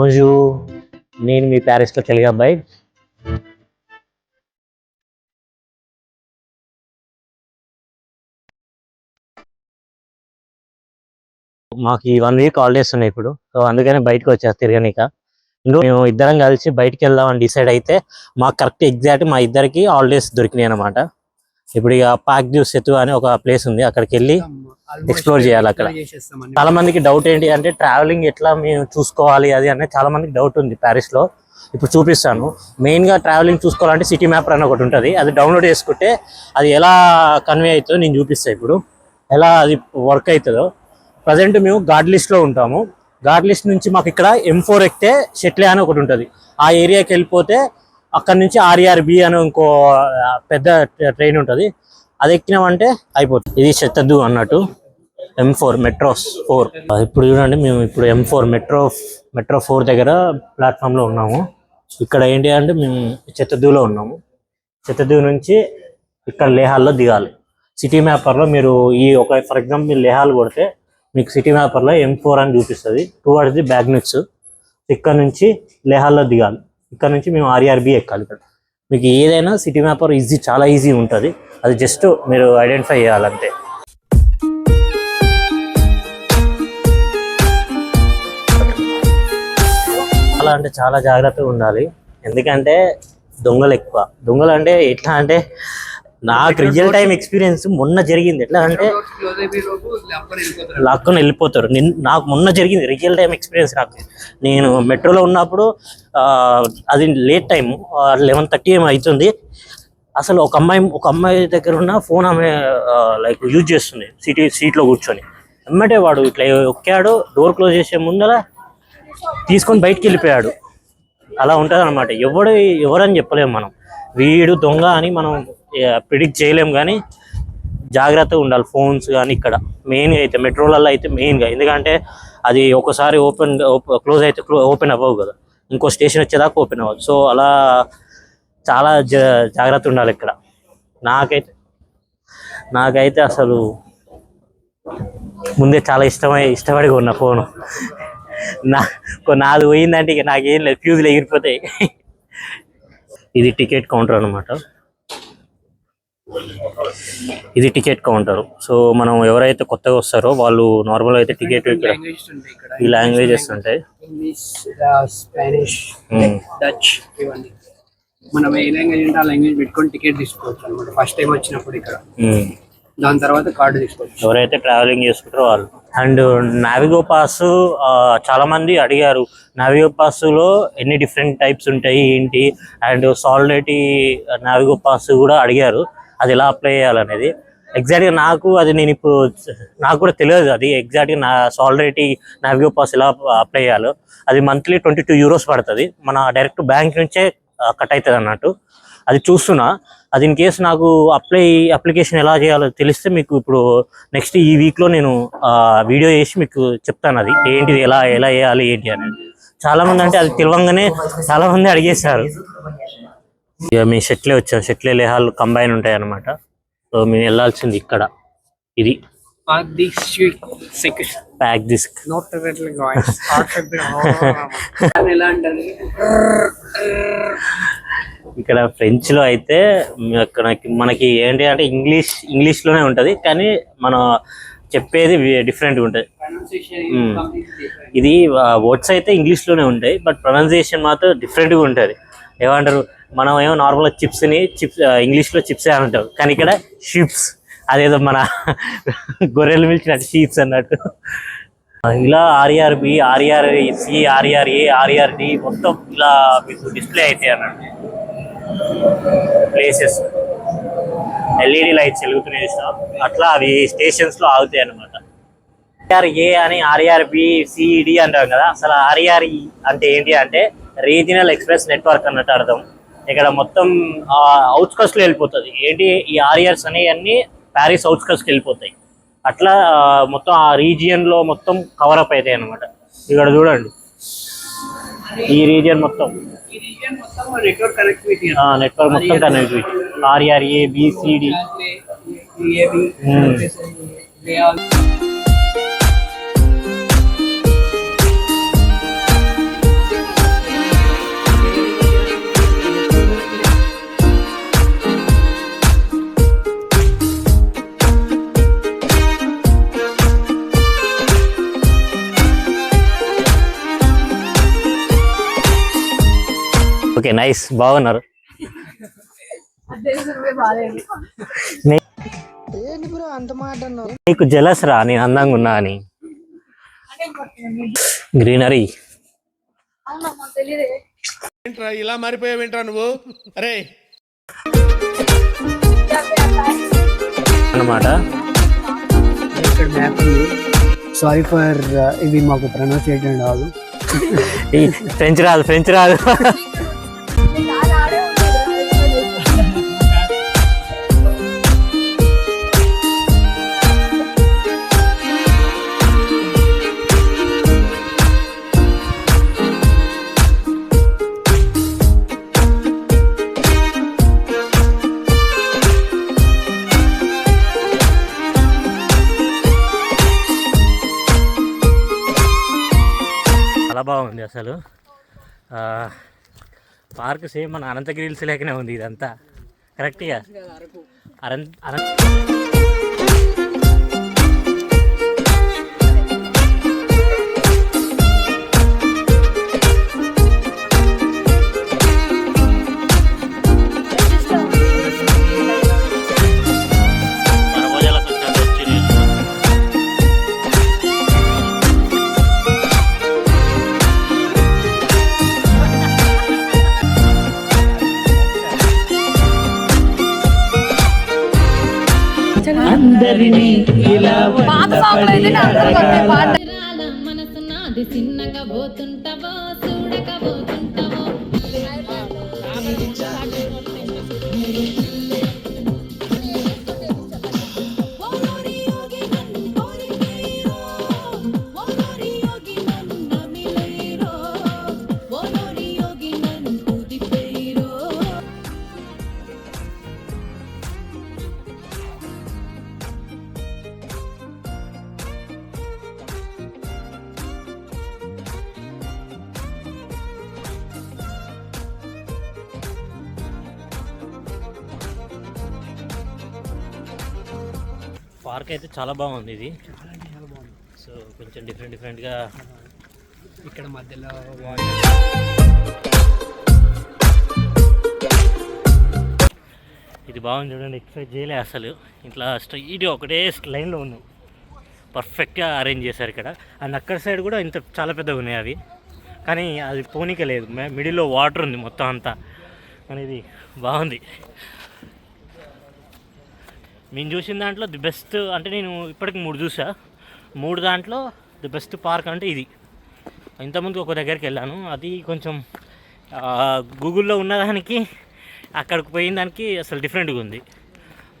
రోజు నేను మీ ప్యారిస్లో తెలుగు అబ్బాయి మాకు ఈ వన్ వీక్ హాలిడేస్ ఉన్నాయి ఇప్పుడు. సో అందుకనే బయటకు వచ్చారు తిరగనిక. మేము ఇద్దరం కలిసి బయటికి వెళ్దామని డిసైడ్ అయితే మాకు కరెక్ట్ ఎగ్జాక్ట్ మా ఇద్దరికి హాలిడేస్ దొరికినాయి అనమాట ఇప్పుడు ఇక పాక్ డ్యూ సెతు అని ఒక ప్లేస్ ఉంది అక్కడికి వెళ్ళి explore చేయాలి అక్కడ. చాలా మందికి డౌట్ ఏంటి అంటే ట్రావెలింగ్ ఎట్లా మేము చూసుకోవాలి అది అనేది చాలా మందికి డౌట్ ఉంది ప్యారిస్లో ఇప్పుడు చూపిస్తాను. మెయిన్గా ట్రావెలింగ్ చూసుకోవాలంటే సిటీ మ్యాప్ అని ఒకటి ఉంటుంది. అది డౌన్లోడ్ చేసుకుంటే అది ఎలా కన్వే అవుతుందో నేను చూపిస్తాను ఇప్పుడు. ఎలా అది వర్క్ అవుతుందో. ప్రజెంట్ మేము గాడ్ లిస్ట్లో ఉంటాము. గాడ్ లిస్ట్ నుంచి మాకు ఇక్కడ ఎం ఫోర్ ఎక్కితే షెట్లే అని ఒకటి ఉంటుంది. ఆ ఏరియాకి వెళ్ళిపోతే అక్కడ నుంచి ఆర్ఆర్బి అని ఇంకో పెద్ద ట్రైన్ ఉంటుంది. అది ఎక్కినామంటే అయిపోతుంది. ఇది శతద్దు అన్నట్టు. ఎం ఫోర్ మెట్రోస్ ఫోర్ ఇప్పుడు చూడండి మేము ఇప్పుడు M four metro metro four దగ్గర ప్లాట్ఫామ్లో ఉన్నాము. ఇక్కడ ఏంటి అంటే మేము చిత్తదూలో ఉన్నాము. చిత్తదూ నుంచి ఇక్కడ లేహాల్లో దిగాలి. సిటీ మ్యాపర్లో మీరు ఈ ఒక ఫర్ ఎగ్జాంపుల్ మీరు లేహాలు కొడితే మీకు సిటీ మ్యాపర్లో ఎం ఫోర్ అని చూపిస్తుంది. టువర్డ్స్ ది బ్యాగ్నెట్స్ ఇక్కడ నుంచి లేహాల్లో దిగాలి. ఇక్కడ నుంచి మేము ఆర్ఆర్బి ఎక్కాలి ఇక్కడ. మీకు ఏదైనా సిటీ మ్యాపర్ ఈజీ చాలా ఈజీ ఉంటుంది. అది జస్ట్ మీరు ఐడెంటిఫై చేయాలంతే. చాలా అంటే చాలా జాగ్రత్తగా ఉండాలి. ఎందుకంటే దొంగలు ఎక్కువ. దొంగలు అంటే ఎట్లా అంటే నాకు రియల్ టైం ఎక్స్పీరియన్స్ మొన్న జరిగింది. ఎట్లా అంటే లాక్కొని వెళ్ళిపోతారు. నాకు మొన్న జరిగింది రియల్ టైం ఎక్స్పీరియన్స్ నాకు. నేను మెట్రోలో ఉన్నప్పుడు అది లేట్ టైం లెవెన్ థర్టీ ఏమో అవుతుంది అసలు ఒక అమ్మాయి ఒక అమ్మాయి దగ్గర ఉన్న ఫోన్ ఆమె లైక్ యూజ్ చేస్తుంది సీట్ సీట్లో కూర్చొని. ఎమ్మటే వాడు ఇట్లా ఎక్కాడు డోర్ క్లోజ్ చేసే ముందర తీసుకొని బయటికి వెళ్ళిపోయాడు. అలా ఉంటుంది అనమాట ఎవడు ఎవరని చెప్పలేము మనం. వీడు దొంగ అని మనం ప్రిడిక్ట్ చేయలేం కానీ జాగ్రత్తగా ఉండాలి ఫోన్స్ కానీ ఇక్కడ. మెయిన్గా అయితే మెట్రోలలో అయితే మెయిన్గా ఎందుకంటే అది ఒకసారి ఓపెన్ క్లోజ్ అయితే ఓపెన్ అవ్వవు కదా. ఇంకో స్టేషన్ వచ్చేదాకా ఓపెన్ అవ్వదు. సో అలా చాలా జా జాగ్రత్త ఉండాలి ఇక్కడ. నాకైతే నాకైతే అసలు ముందే చాలా ఇష్టమై ఇష్టపడి కొన్న ఫోను నా కొ- నాది పోయిందంటే ఇక నాకేం లేదు. ఫ్యూజులు ఎగిరిపోతాయి ఇది టికెట్ కౌంటర్ అన్నమాట. ఇది టికెట్ కౌంటర్. సో మనం ఎవరైతే కొత్తగా వస్తారో వాళ్ళు నార్మల్ అయితే టికెట్ ఇక్కడ ఈ లాంగ్వేజెస్ ఉంటాయి. స్పానిష్. డచ్ ఇవన్నీ. మనం ఏ లాంగ్వేజ్ ఉంటే ఆ లాంగ్వేజ్ పెట్టుకొని టికెట్ తీసుకోవచ్చు అనమాట. ఫస్ట్ టైం వచ్చినప్పుడు ఇక్కడ. ఉమ్. దాని తర్వాత కార్డు తీసుకోవచ్చు. ఎవరైతే ట్రావెలింగ్ చేసుకుంటారో వాళ్ళు. అండ్ నావిగో పాస్ చాలా మంది అడిగారు నావిగో పాస్లో ఎన్ని డిఫరెంట్ టైప్స్ ఉంటాయి ఏంటి? అండ్ సాలిడిటీ నావిగో పాస్ కూడా అడిగారు. అది ఎలా అప్లై చేయాలనేది. ఎగ్జాక్ట్గా నాకు అది నేను ఇప్పుడు నాకు కూడా తెలియదు అది ఎగ్జాక్ట్గా నా సాలిడిటీ నావిగో పాస్ ఎలా అప్లై చేయాలో. అది మంత్లీ ట్వంటీ టూ యూరోస్ పడుతుంది. మన డైరెక్ట్ బ్యాంక్ నుంచే కట్ అవుతుంది అన్నట్టు. అది చూస్తున్నా. అది ఇన్ కేసు నాకు అప్లై అప్లికేషన్ ఎలా చేయాలో తెలిస్తే మీకు ఇప్పుడు నెక్స్ట్ ఈ వీక్లో నేను వీడియో చేసి మీకు చెప్తాను అది. ఏంటిది ఎలా ఎలా చేయాలి ఏంటి అనేది. చాలా మంది అంటే అది తెలియంగానే చాలా మంది అడిగేశారు. ఇక మీ షెట్లే వచ్చాం షెట్లే లేహాలు కంబైన్ ఉంటాయి అనమాట సో మేము వెళ్ళాల్సింది ఇక్కడ. ఇది ప్యాక్ ఇక్కడ ఫ్రెంచ్లో అయితే అక్కడ మనకి ఏంటి అంటే ఇంగ్లీష్ ఇంగ్లీష్లోనే ఉంటది. కానీ మనం చెప్పేది డిఫరెంట్ ఉంటది. Hmm. ఇది వర్డ్స్ అయితే ఇంగ్లీష్లోనే ఉంటాయి. బట్ ప్రొనౌన్సియేషన్ మాత్రం డిఫరెంట్గా ఉంటది. ఏమంటారు? మనం ఏమో నార్మల్ చిప్స్ని చిప్స్ ఇంగ్లీష్లో చిప్స్ అని అంటాం. కానీ ఇక్కడ షిప్స్ అదేదో మన గొర్రెలు మిల్చినట్టు షీప్స్ అన్నట్టు. ఇలా RRB RR C RRA RRD మొత్తం ఇలా మీకు డిస్ప్లే అవుతాయి అన్నట్టు. ప్లేసెస్ ఎల్ఈడి లైట్స్ వెలుగుతున్నాయి చూసినా. అట్లా అవి స్టేషన్స్లో ఆగుతాయి అనమాట ఆర్ఆర్ఏ అని ఆర్ఆర్బి సిఈడి అంటాం కదా. అసలు ఆర్ఆర్ఈ అంటే ఏంటి అంటే రీజనల్ ఎక్స్ప్రెస్ నెట్వర్క్ అన్నట్టు అర్థం. ఇక్కడ మొత్తం అవుట్స్కట్స్లో వెళ్ళిపోతుంది ఏంటి ఈ ఆర్ఆర్స్ అనేవన్నీ ప్యారిస్ అవుట్స్కట్స్కి వెళ్ళిపోతాయి అట్లా మొత్తం ఆ రీజియన్లో మొత్తం కవర్ అప్ అవుతాయి అనమాట ఇక్కడ చూడండి ఈ రీజియన్ మొత్తం నెట్వర్క్ కనెక్టివిటీ నెట్వర్క్ మొత్తం connectivity RRA BCD okay nice. బాగున్నారు. నీకు జలస్ రా నేను అందంగా ఉన్నా అని. గ్రీనరీ. ఇలా మారిపోయావేంట్రా నువ్వు? అరే. ఉంది సారీ ఫర్ ఇవి మాకు ప్రొనౌన్స్ చేయడం రాదు ఫ్రెంచ్ రాదు ఫ్రెంచ్ రాదు. బాగుంది అసలు. పార్క్ సేమ్ మన అనంతగిరి హిల్స్ లేకనే ఉంది ఇదంతా. కరెక్ట్గా అనంత అనంత పాత రాల మనసు నాది చిన్నగా పోతుంటావో చూడక పార్క్ అయితే చాలా బాగుంది ఇది. సో కొంచెం డిఫరెంట్ డిఫరెంట్గా ఇక్కడ మధ్యలో ఇది బాగుంది చూడండి ఎక్స్పెక్ట్ చేయలే అసలు. ఇట్లా స్ట్రైట్ ఒకటే లైన్లో ఉన్నాయి పర్ఫెక్ట్గా అరేంజ్ చేశారు ఇక్కడ. అండ్ అక్కడ సైడ్ కూడా ఇంత చాలా పెద్దగా ఉన్నాయి అవి. కానీ అది పోనీక లేదు. మిడిల్లో వాటర్ ఉంది మొత్తం అంతా. అనేది బాగుంది. నేను చూసిన దాంట్లో ది బెస్ట్ అంటే నేను ఇప్పటికి మూడు చూసా. మూడు దాంట్లో ది బెస్ట్ పార్క్ అంటే ఇది. ఇంతకుముందు ఒక దగ్గరికి వెళ్ళాను. అది కొంచెం గూగుల్లో ఉన్నదానికి అక్కడికి పోయిన దానికి అసలు డిఫరెంట్గా ఉంది.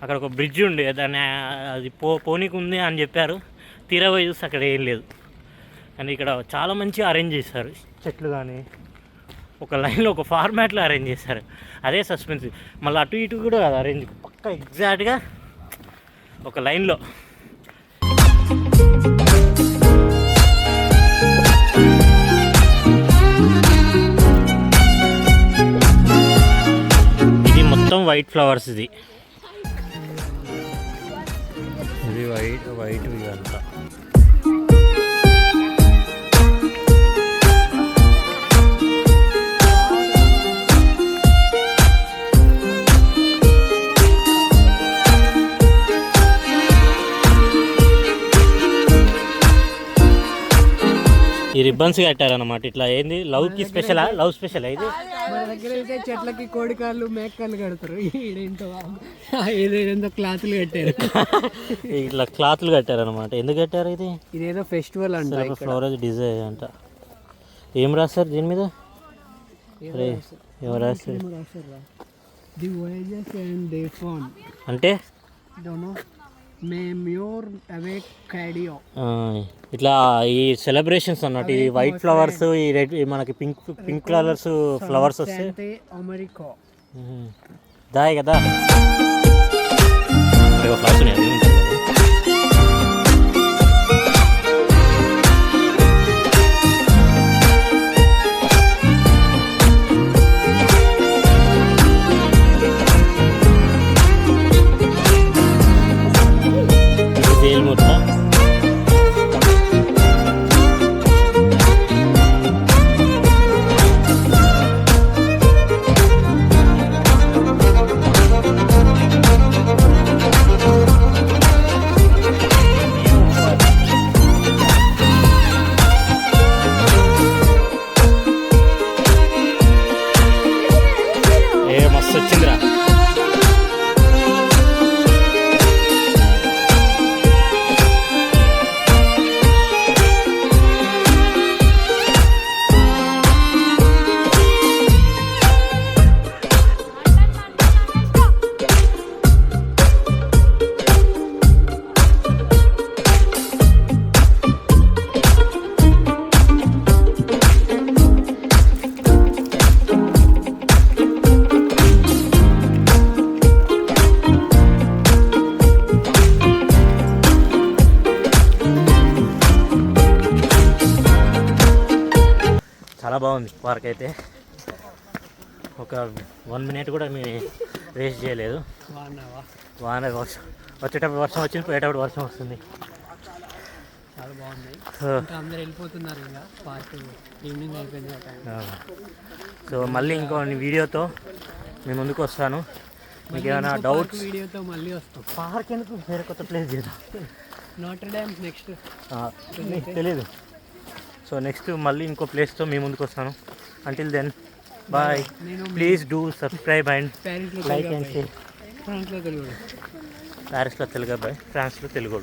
అక్కడ ఒక బ్రిడ్జ్ ఉండే దాన్ని అది పో పోనీకి ఉంది అని చెప్పారు. తీరా పోయి చూస్తే అక్కడ ఏం లేదు. అండ్ ఇక్కడ చాలా మంచిగా అరేంజ్ చేశారు. చెట్లు కానీ ఒక లైన్లో ఒక ఫార్మాట్లో అరేంజ్ చేశారు. అదే సస్పెన్స్ మళ్ళీ అటు ఇటు కూడా కాదు అరేంజ్ పక్క ఎగ్జాక్ట్గా ఒక లైన్లో. ఇది మొత్తం వైట్ ఫ్లవర్స్ ఇది. ఇది వైట్ వైట్ ఇదంతా. రిబ్బన్స్ కట్టారన్నమాట. ఇట్లా ఏంది? లవ్కి స్పెషలా లవ్ స్పెషల్ ఇది? మన దగ్గర అయితే చెట్లకి కోడికాళ్ళు మేకలు కడతారు. ఈడేంటో ఏదేంతో క్లాతులు కట్టారు. ఇట్లా క్లాత్లు కట్టారన్నమాట. ఎందుకు కట్టారు ఇది? ఇదేదో ఫెస్టివల్ అంట. ఫ్లోరేజ్ డిజైన్ అంట. ఏం రాస్తారు దీని మీద? ఎవరు రాస్తారు. ది అంటే? Don't ఇట్లా ఈ సెలబ్రేషన్స్ అన్నట్టు ఈ వైట్ ఫ్లవర్స్ ఈ రెడ్ మనకి పింక్ పింక్ కలర్స్ ఫ్లవర్స్ వస్తాయి. ఉహు. దాయి కదా ఫ్లవర్స్ ఉన్నాయి, బాగుంది పార్క్ అయితే. ఒక వన్ మినిట్ కూడా మేము వేస్ట్ చేయలేదు. వాన వర్షం వచ్చేటప్పుడు వర్షం వచ్చింది పోయేటప్పుడు వర్షం వస్తుంది. చాలా ఇంకా అందరు వెళ్ళిపోతున్నారు ఇంకా పార్క్. ఈవినింగ్ అయిపోయింది సో మళ్ళీ ఇంకో వీడియోతో మీ ముందుకు వస్తాను. మీకు ఏమైనా డౌట్స్ వీడియోతో మళ్ళీ వస్తాం. పార్క్ ఎందుకు? వేరే కొత్త ప్లేస్ చేద్దాం. నోటర్ నెక్స్ట్ తెలీదు. సో నెక్స్ట్ మళ్ళీ ఇంకో ప్లేస్తో మీ ముందుకు వస్తాను. Until then bye please do subscribe and like and share ప్యారిస్లో Telugu అబ్బాయి ఫ్రాన్స్లో తెలుగు.